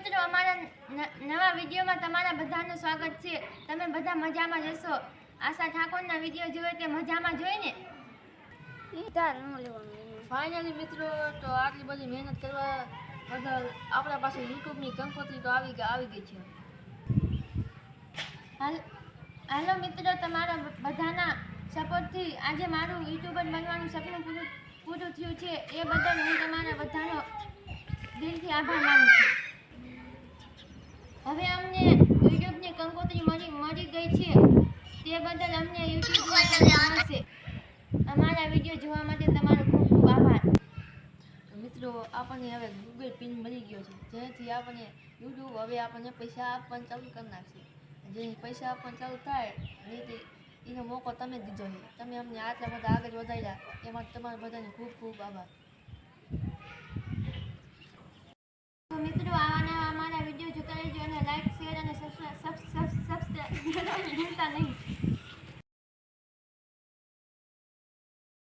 મિત્રો અમારા નવા વિડીયોમાં તમારા બધાનું સ્વાગત છે. તમે બધા મજામાં જશો આશા ઠાકોરના વીડિયો જોઈએ તે મજામાં જોઈને? ફાઇનલી મિત્રો તો આટલી બધી મહેનત કરવા બદલ આપણા પાસે યુટ્યુબની કંકોત્રી તો આવી ગઈ આવી ગઈ છે. હાલ હાલો મિત્રો તમારા બધાના સપોર્ટથી આજે મારું યુટ્યુબર બનવાનું સપનું પૂરું પૂરું થયું છે. એ બદલ હું તમારા બધાનો દિલથી આભાર માનું છું. હવે અમને યુટ્યુબની કંકોત્રી મળી મળી ગઈ છે. તે બદલ અમને યુટ્યુબમાં પગાર મળશે. અમારા વીડિયો જોવા માટે તમારો ખૂબ ખૂબ આભાર. મિત્રો આપણને હવે ગૂગલ પિન મળી ગયો છે. જેથી આપણને યુટ્યુબ હવે આપણને પૈસા આપવાનું ચાલુ કરી નાખશે. જે પૈસા આપવાનું ચાલુ થાય એથી એનો મોકો તમે દીધો છે. તમે અમને આટલા બધા આગળ વધાર્યા એમાં માટે તમારા બધાને ખૂબ ખૂબ આભાર. મિત્રો આવા